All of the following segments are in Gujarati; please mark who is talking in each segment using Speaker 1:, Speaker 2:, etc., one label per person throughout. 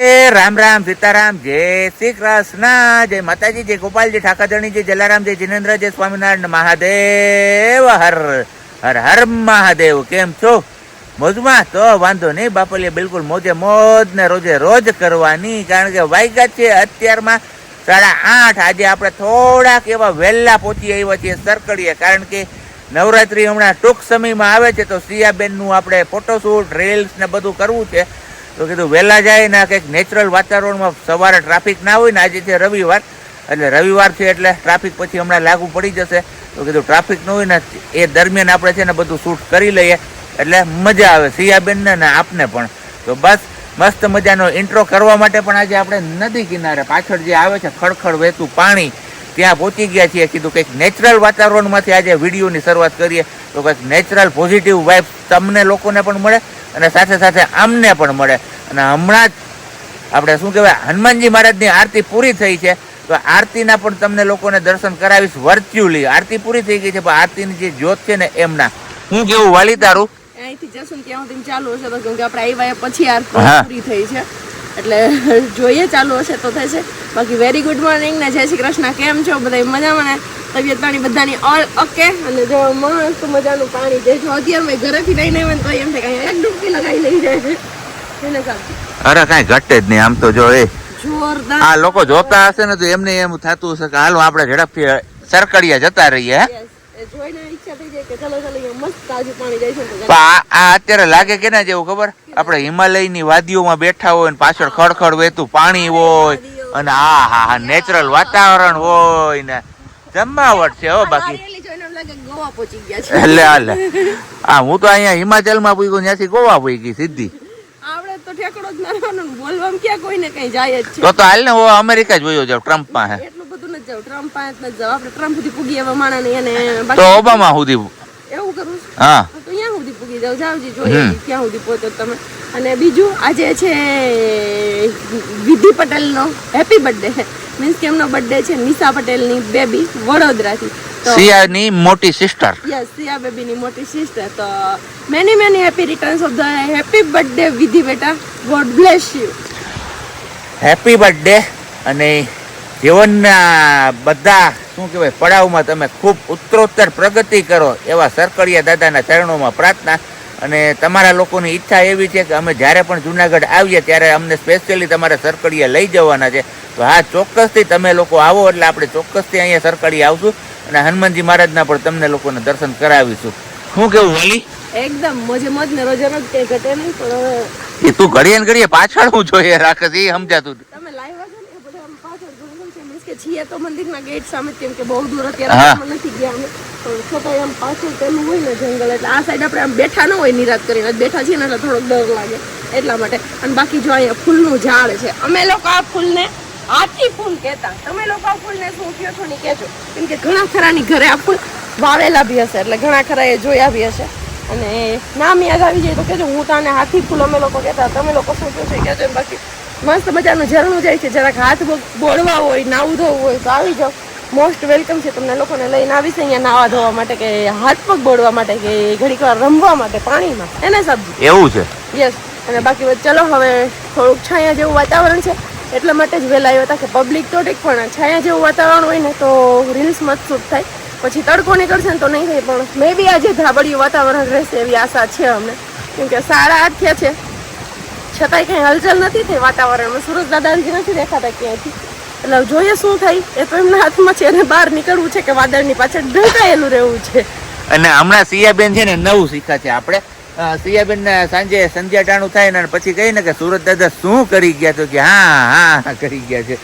Speaker 1: રામ રામ, સીતારામ, જય શ્રી કૃષ્ણ, જય માતાજી, જય ગોપાલજી ઠાકરધણી જય જલારામ, જય જિનેન્દ્ર, જય સ્વામિનારાયણ, મહાદેવ, હર હર હર મહાદેવ, કેમ છો? મોજમાં? તો વાંધો નહીં બાપલીએ બિલકુલ મોજે મોજ ને રોજે રોજ કરવાની, કારણ કે વાગ્યા છે અત્યારમાં સાડા આઠ, આજે આપણે થોડાક એવા વહેલા પહોંચી આવ્યા છીએ સરકડીએ, કારણ કે નવરાત્રી હમણાં ટૂંક સમયમાં આવે છે, તો સિયાબેનનું આપણે ફોટોશૂટ, રીલ્સ ને બધું કરવું છે. તો કીધું, વહેલા જાય ને કંઈક નેચરલ વાતાવરણમાં સવારે ટ્રાફિક ના હોય ને આજે છે રવિવાર. એટલે રવિવાર છે એટલે ટ્રાફિક પછી હમણાં લાગુ પડી જશે. તો કીધું ટ્રાફિક ન હોય ને એ દરમિયાન આપણે છે ને બધું શૂટ કરી લઈએ. એટલે મજા આવે, સિયાબેનને ને આપને પણ. તો બસ, મસ્ત મજાનો ઇન્ટ્રો કરવા માટે પણ આજે આપણે નદી કિનારે પાછળ જે આવે છે ખડખડ વહેતું પાણી, ત્યાં પહોંચી ગયા છીએ. કીધું, કંઈક નેચરલ વાતાવરણમાંથી આજે વિડીયોની શરૂઆત કરીએ. તો કંઈક નેચરલ પોઝિટિવ વાઇબ તમને લોકોને પણ મળે. અને સાથે સાથે આમને પણ મળે. અને હમણાં જ આપણે શું કહેવાય હનુમાનજી મહારાજની આરતી પૂરી થઈ છે તો આરતીના પણ તમને લોકોને દર્શન કરાવીશ વર્ચ્યુઅલી. આરતી પૂરી થઈ ગઈ છે પણ આરતીની જે જ્યોત છે ને એમના. હું કેવું વાલી તારું?
Speaker 2: અહીંથી જશું ત્યાં ચાલુ હશે તો આપણે આવ્યા પછી
Speaker 1: આરતી
Speaker 2: પૂરી થઈ છે. એટલે જોઈએ ચાલુ હશે તો થશે. બાકી વેરી ગુડ મોર્નિંગ ને જય શ્રી કૃષ્ણ. કેમ છો? બધા મજામાં ને? તબિયત પાણી બધાની ઓલ ઓકે અને જો મસ્ત મજાનું પાણી જે જો અત્યારે મેં ઘરેથી લઈને આવ્યા તો એમ થાય એક ડૂબકી લગાવી લઈ જાય છે.
Speaker 1: અરે કાંઈ ઘટે જ નહીં આમ તો જો એ.
Speaker 2: જોરદાર.
Speaker 1: આ લોકો જોતા હશે ને તો એમને એમ થતું હશે કે હાલો આપણે ઝડપથી સરકડિયા જતા રહીએ
Speaker 2: જાય જાય છે ને
Speaker 1: આ અત્યારે લાગે કે ના જેવું ખબર? આપણે હિમાલયની વાદીઓમાં બેઠા હોય ને પાછળ ખડખડ વહેતું પાણી હોય અને આ હા હા નેચરલ વાતાવરણ હોય ને. જમાવટ છે હો બાકી.
Speaker 2: છે.
Speaker 1: એટલે હાલે હા હું તો અહીંયા હિમાચલમાં પૂગ્યો ત્યાંથી ગોવા પૂગી સીધી.
Speaker 2: તો ને જાય છે.
Speaker 1: તો હાલ ને હું અમેરિકા જ વયો જાવ ટ્રમ્પ પાસે.
Speaker 2: નથી જાવ ટ્રમ્પ પાસે નથી જાવ આપણે ટ્રમ્પ સુધી પૂગી એવા માણા ને એને
Speaker 1: તો ઓબામા સુધી
Speaker 2: એવું કરું
Speaker 1: હા.
Speaker 2: તો ત્યાં સુધી પૂગી જાવ જાવજી જોઈએ
Speaker 1: હમ.
Speaker 2: સુધી પહોંચો તમે. અને બીજું આજે છે વિધિ પટેલનો હેપી બર્થડે. મીન્સ કે એમનો બર્થડે છે નિશા પટેલની બેબી વડોદરાથી.
Speaker 1: સિયાની મોટી સિસ્ટર.
Speaker 2: યસ સિયા બેબીની મોટી સિસ્ટર. તો many many happy returns of the happy birthday Vidhi બેટા. God bless you
Speaker 1: happy birthday અને જીવનના બધા શું કહેવાય પડાવમાં તમે ખૂબ ઉત્તરોત્તર પ્રગતિ કરો એવા સરકડિયા દાદાના ચરણોમાં પ્રાર્થના. અને તમારા લોકોની ઈચ્છા એવી છે કે અમે જ્યારે પણ જુનાગઢ આવીએ ત્યારે અમને સ્પેશિયલી તમારે સરકડિયા લઈ જવાના છે. તો હા ચોક્કસથી તમે લોકો આવો એટલે આપણે ચોક્કસથી અહીંયા સરકડિયા આવશું અને હનુમાનજી મહારાજના પણ તમને લોકોને દર્શન કરાવીશું. શું કેવું વાલી?
Speaker 2: એકદમ મોજે મોજ ને રોજે રોજ તે ઘટે નહીં પણ
Speaker 1: તું ઘડીએ ને ઘડીએ પાછળ હું જોઈએ રાખે એ સમજાતું નથી.
Speaker 2: તમે લાઈવ છો ને એ બધા આમ પાછળ જોયું છે મીન્સ કે છીએ તો મંદિરના ગેટ સામે કેમ કે બહુ દૂર અત્યારે. નથી ગયા અમે. છતાંય આમ પાછળ પેલું હોય ને જંગલ એટલે આ સાઈડ આપણે આમ બેઠા ન હોય નિરાત કરીને. બેઠા છીએ ને એટલે થોડોક ડર લાગે એટલા માટે. અને બાકી જો અહીંયા ફૂલનું ઝાડ છે. અમે લોકો આ ફૂલને હાથી ફૂલ કહેતા. તમે લોકો આ ફૂલને શું કહો છો ને કહેજો. કેમ કે ઘણા ખરાની ઘરે આ ફૂલ વાવેલા બી હશે. એટલે ઘણા ખરા એ જોયા બી હશે. અને નામ યાદ આવી જાય તો કહેજો. હું તને હાથી ફૂલ અમે લોકો કહેતા. તમે લોકો શું કહો છો કહેજો. બાકી મસ્ત મજાનું ઝરણું જાય છે. જરાક હાથ પગ બોળવા હોય નાવું ધોવું હોય તો આવી જાઓ. મોસ્ટ વેલકમ છે તમને લોકોને લઈને આવીશ અહીંયા નાવા ધોવા માટે કે હાથ પગ બોળવા માટે કે ઘડીક વાર રમવા માટે પાણીમાં. એને સબ્જી
Speaker 1: એવું છે?
Speaker 2: યસ અને બાકી ચલો હવે થોડુંક છાયા જેવું વાતાવરણ છે. એટલા માટે જ વહેલા આવ્યા હતા કે પબ્લિક તો ઠીક પણ છાયા જેવું વાતાવરણ હોય ને તો રીલ્સ મત શૂટ થાય. પછી તડકો નીકળશે ને તો નહીં થાય પણ મે બી આજે ધાબડિયું વાતાવરણ રહેશે એવી આશા છે અમને. કેમ કે સાડા આઠ થયા છે. છતાંય કંઈ હલચલ નથી થઈ વાતાવરણમાં. સુરત દાદાજી નથી દેખાતા ક્યાંયથી. એટલે જોઈએ શું થાય. એ તો એમના હાથમાં છે અને બહાર નીકળવું છે કે વાદળની પાછળ ઢંકાયેલું રહેવું છે.
Speaker 1: અને હમણાં સિયાબેન છે ને નવું શીખા છે આપણે. સિયાબેન ને સાંજે સંધ્યા ટાણું થાય ને પછી કહી ને કે સુરત દાદા શું કરી ગયા તો કે હા હા કરી ગયા છે?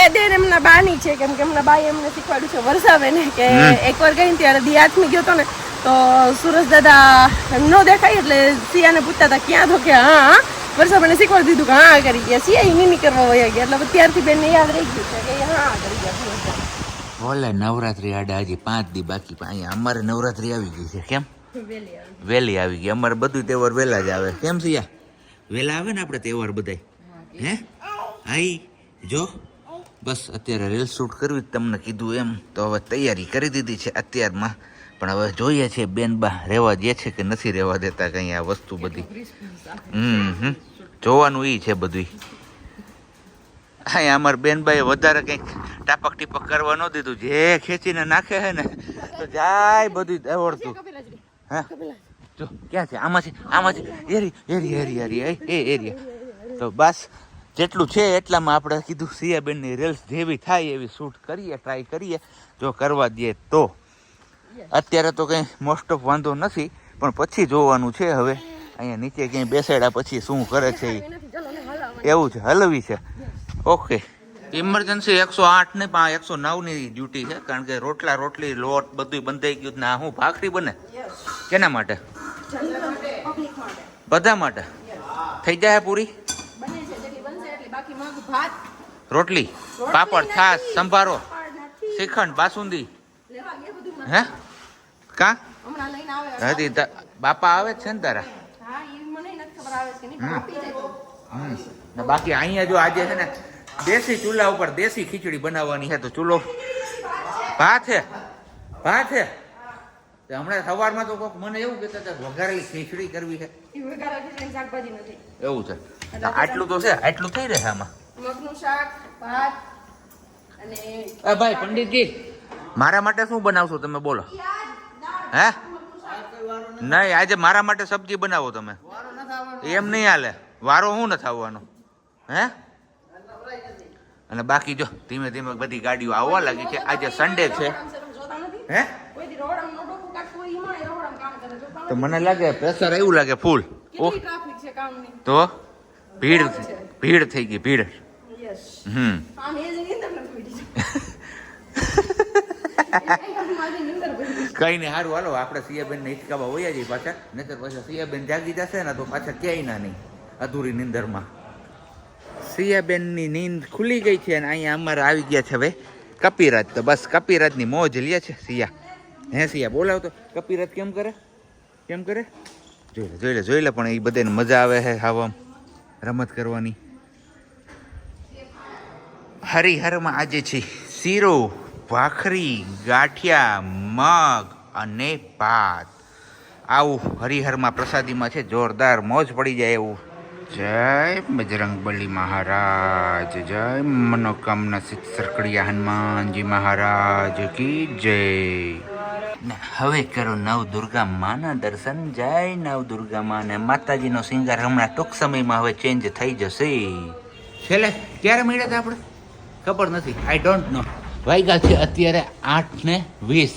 Speaker 2: એ દેર એમના બાની છે કેમ કે એમના બાઈ એમને શીખવાડ્યું છે. વરસાવે કે એકવાર ગઈ ને ત્યારે દિયાથમી ગયો તો ને તો સુરજ દાદા ન દેખાય એટલે સિયાને પૂછતા હતા ક્યાં તો કે? હા વર્ષા મને શીખવાડી દીધું કે હા કરી ગયા. સિયા ઈ નહીં કરવા વયા ગયા એટલે ત્યારથી બેનને યાદ રહી ગયું છે કે હા કરી ગયા
Speaker 1: ઓલે નવરાત્રી આડા હજી પાંચ દી બાકી અહીંયા અમારે નવરાત્રી આવી ગઈ છે કેમ? વહેલી આવી ગઈ. અમારે બધું તહેવાર વહેલા જ આવે. કેમ સિયા વહેલા આવે ને આપણે તહેવાર બધાય? હે? હાઈ જો. બસ અત્યારે રીલ શૂટ કરવી તમને કીધું એમ. તો હવે તૈયારી કરી દીધી છે અત્યારમાં. પણ હવે જોઈએ છીએ બેન બા રહેવા દે છે કે નથી રહેવા દેતા કઈ આ વસ્તુ બધી? હમ હમ. જોવાનું ઈ છે બધું હા અમારા બેનભાઈ વધારે કંઈક ટાપક ટીપક કરવા ન દીધું. જે ખેંચીને નાખે છે ને તો જાય બધું આવડતું હા? જો ક્યાં છે? આમાં છે આમાં છે. એરી એરી એરી એરી એ એ એરિયા તો બસ જેટલું છે એટલામાં આપણે કીધું સિયાબેનની રીલ્સ જેવી થાય એવી શૂટ કરીએ ટ્રાય કરીએ. જો કરવા દઈએ તો. અત્યારે તો કંઈ મોસ્ટ ઓફ વાંધો નથી પણ પછી જોવાનું છે હવે. અહીંયા નીચે ક્યાંય બેસાડ્યા પછી શું કરે છે. એવું છે હલવી છે. ઓકે. ઇમરજન્સી એકસો આઠ ને પા એકસો નવની ડ્યુટી છે કારણ કે રોટલા રોટલી લોટ બધું બંધાઈ ગયું ને આ હું ભાખરી બને? કેના માટે? બધા માટે? થઈ જાય પૂરી? રોટલી? પાપડ છાશ સંભારો શ્રીખંડ બાસુંદી? હે? કા?
Speaker 2: હમણાં લઈને આવે
Speaker 1: હજી બાપા આવે છે ને તારા?
Speaker 2: હા એ મને નથી ખબર આવે છે કે નહીં જાય
Speaker 1: હમ. ને બાકી અહીંયા જો આજે છે ને દેશી ચૂલા ઉપર દેશી ખીચડી બનાવવાની છે તો ચૂલો ભાત છે? ભાત છે? તે હમણાં સવારમાં તો કોક મને એવું કહેતા હતા વઘારેલી ખીચડી કરવી છે. એવું છે. આટલું તો છે આટલું થઈ રહે આમાં?
Speaker 2: મગનું શાક ભાત અને
Speaker 1: ભાઈ પંડિતજી મારા માટે શું બનાવશો તમે બોલો? હે? નહીં આજે મારા માટે સબ્જી બનાવો તમે. એમ નહીં હાલે. વારો હું નથી આવવાનો. હે? અને બાકી જો ધીમે ધીમે બધી ગાડીઓ આવવા લાગી છે. આજે સન્ડે છે. હે? તો મને લાગે પ્રેશર એવું લાગે ફૂલ તો? ભીડ ભીડ થઈ ગઈ ભીડ. હમ
Speaker 2: આમ એ જ નીંદર નથી પડી મારી નીંદર પડી
Speaker 1: કઈ નહીં સારું હાલો, આપણે સિયાબેન ને હિચકાવા વયા જઈએ પાછા. નહીતર પાછા સિયાબેન જાગી જશે ને તો પાછા ક્યાંય ના નહીં, અધૂરી નિંદરમાં. સિયાબેનની નીંદ ખુલી ગઈ છે અને અહીંયા અમારે આવી ગયા છે હવે કપિરાજ તો બસ, કપિરાજની મોજ લે છે, સિયા. હે, સિયા, બોલાવ તો. કપિરાજ કેમ કરે? કેમ કરે? જોઈ લે જોઈ લે જોઈ લે પણ એ બધાને મજા આવે છે ખાવામાં, રમત કરવાની. હરિહરમાં આજે છે શીરો. ભાખરી, ગાંઠિયા, મગ અને ભાત. આવું હરિહરમાં પ્રસાદીમાં છે. જોરદાર મોજ પડી જાય એવું. જય બજરંગબલી મહારાજ, જય મનોકામના સિદ્ધ સરકડિયા હનુમાનજી મહારાજ કી જય. હવે કરો નવ દુર્ગા માના દર્શન. જય નવ દુર્ગા માં ને માતાજીનો શિંગાર હમણાં ટૂંક સમયમાં હવે ચેન્જ થઈ જશે. છેલ્લે ક્યારે મળ્યા હતા આપણે? ખબર નથી. આઈ ડોન્ટ નો વાગ્યા છે અત્યારે આઠ ને વીસ.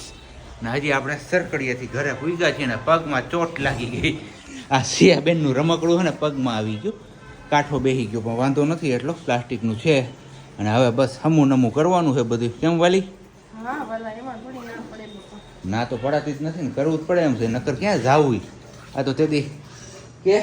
Speaker 1: ને હજી આપણે સરકડીએથી ઘરે ભૂગ્યા છીએ ને પગમાં ચોટ લાગી ગઈ. આ સિયાબેનનું રમકડું છે ને પગમાં આવી ગયું. કાંઠો બેસી ગયો પણ વાંધો નથી એટલો પ્લાસ્ટિકનું છે. અને હવે બસ હમું નમું કરવાનું છે બધું. કેમ વાલી?
Speaker 2: ના
Speaker 1: તો પડાતી જ નથી ને કરવું જ પડે એમ છે. નકર ક્યાં જાવું આ તો તેથી કે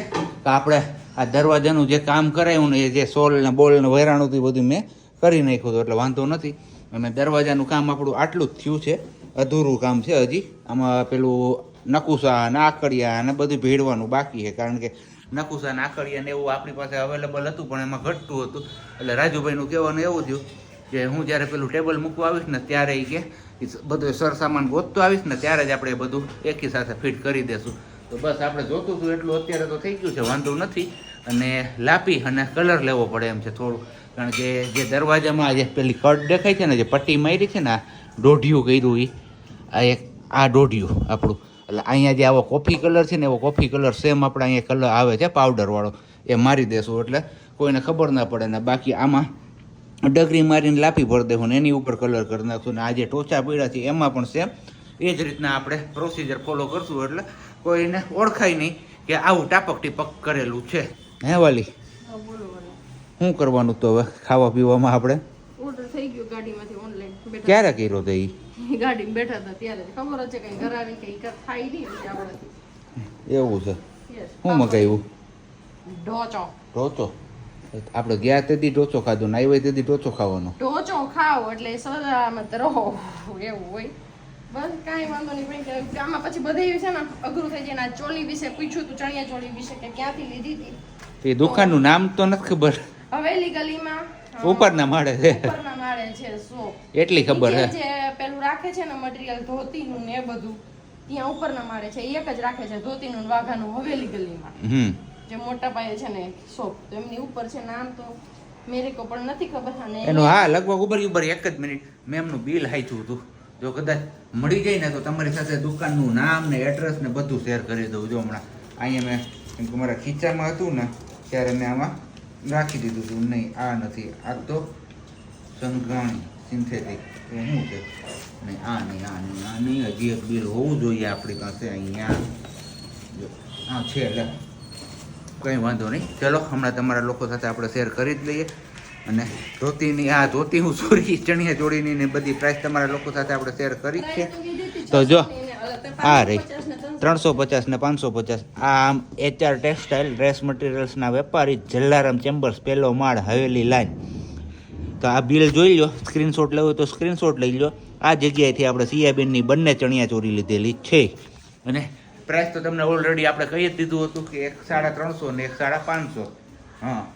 Speaker 1: આપણે આ દરવાજાનું જે કામ કરાયું ને એ જે સોલ ને બોલ ને વેરાણું બધું મેં કરી નાખ્યું હતું એટલે વાંધો નથી. અને દરવાજાનું કામ આપણું આટલું જ થયું છે. અધૂરું કામ છે હજી. આમાં પેલું નકુસા ને આકડિયા અને બધું ભેળવાનું બાકી છે. કારણ કે નકુસા ને આકડિયા ને એવું આપણી પાસે અવેલેબલ હતું, પણ એમાં ઘટતું હતું. એટલે રાજુભાઈનું કહેવાનું એવું થયું કે હું જ્યારે પેલું ટેબલ મૂકવા આવીશ ને ત્યારે એ કે બધું સર સામાન ગોતતો આવીશ ને ત્યારે જ આપણે બધું એકી સાથે ફિટ કરી દેશું. તો બસ આપણે જોતું હતું એટલું. અત્યારે તો થઈ ગયું છે, વાંધો નથી. અને લાપી અને કલર લેવો પડે એમ છે થોડું. કારણ કે જે દરવાજામાં જે પેલી કટ દેખાય છે ને, જે પટ્ટી મારી છે ને, આ દોઢિયું કર્યું એ આ એક આ દોઢિયું આપણું. એટલે અહીંયા જે આવો કોફી કલર છે ને, એવો કોફી કલર સેમ આપણે અહીંયા કલર આવે છે પાવડરવાળો એ મારી દેશું, એટલે કોઈને ખબર ના પડે ને, બાકી આમાં ડગરી મારીને લાપી ભરી દેવું ને, એની ઉપર કલર કરી નાખશું ને, આ જે ટોચા પીડા છે, એમાં પણ સેમ એ જ રીતના આપણે પ્રોસિજર ફોલો કરશું, એટલે કોઈને ઓળખાય નહીં કે આવું ટાપક ટીપક કરેલું છે. હે વાલી? શું કરવાનું તો હવે ખાવા પીવામાં આપણે?
Speaker 2: ઓર્ડર થઈ ગયો ગાડીમાંથી ઓનલાઈન
Speaker 1: ક્યારે કર્યો તો એ
Speaker 2: ગાડીમાં બેઠા હતા ત્યારે. ખબર છે કઈ ઘરાવી કઈ થાય નહીં આપણે. આપણાથી
Speaker 1: એવું છે. શું મગાવ્યું?
Speaker 2: ઢોચો.
Speaker 1: ઢોચો? આપણે ગયા તેથી ઢોચો ખાધો ને આવ્યો તેથી ઢોચો ખાવાનો.
Speaker 2: ઢોચો ખાઓ એટલે સલામત રહો. એવું હોય. બસ કાંઈ વાંધો નહીં પણ કે આમાં પછી બધે છે ને અઘરું થઈ જાય ને ચોલી વિશે પૂછ્યું તું ચણિયા ચોલી વિશે કે ક્યાંથી લીધી હતી
Speaker 1: એ દુકાનનું નામ તો નથી ખબર.
Speaker 2: હવેલી ગલીમાં અ,
Speaker 1: ઉપરના માળે છે.
Speaker 2: ઉપરના માળે છે સો.
Speaker 1: એટલી ખબર છે.
Speaker 2: જે પેલું રાખે છે ને મટીરિયલ ધોતીનું ને એ બધું ત્યાં ઉપરના માળે છે. એક જ રાખે છે ધોતીનું વાઘાનું હવેલી ગલીમાં જે મોટા પાયે છે ને શોપ તો એમની ઉપર છે નામ તો મેરે કો પણ નથી ખબર અને
Speaker 1: એનું હા લગભગ ઉપર ઉપર એક જ મિનિટ. મેં એમનું બિલ હાચ્યું હતું. જો કદાચ મળી જાય ને તો તમારી સાથે દુકાનનું નામ ને એડ્રેસ ને બધું શેર કરી દઉં જો હમણાં. અહીંયા મેં મારા ખીચામાં હતું ને ત્યારે મેં આમાં રાખી દીધું હતું નહીં આ નથી. આ તો સંઘાણી સિન્થેટિક એ શું છે? નહીં આ નહીં આ નહીં આ નહીં. હજી એક બિલ હોવું જોઈએ આપણી પાસે અહીંયા. જો આ છે એટલે કંઈ વાંધો નહીં. ચલો હમણાં તમારા લોકો સાથે આપણે શેર કરી જ લઈએ. અને ધોતીની આ ધોતી હું સોરી ચણિયા ચોળીની ને બધી પ્રાઇસ તમારા લોકો સાથે આપણે શેર કરી જ છે. તો જો આ રહી. ત્રણસો પચાસ ને પાંચસો પચાસ. આ આમ એચઆર ટેક્સટાઇલ ડ્રેસ મટીરિયલ્સના વેપારી જલ્લારામ ચેમ્બર્સ પહેલો માળ, હવેલી લાઈન. તો આ બિલ જોઈ લો સ્ક્રીનશોટ લેવો તો સ્ક્રીનશોટ લઈ લો આ જગ્યાએથી આપણે સિયાબેનની બંને ચણિયા ચોરી લીધેલી છે. અને પ્રાઇસ તો તમને ઓલરેડી આપણે કહી જ દીધું હતું કે એક સાડા ત્રણસો ને એક સાડા પાંચસો. હા.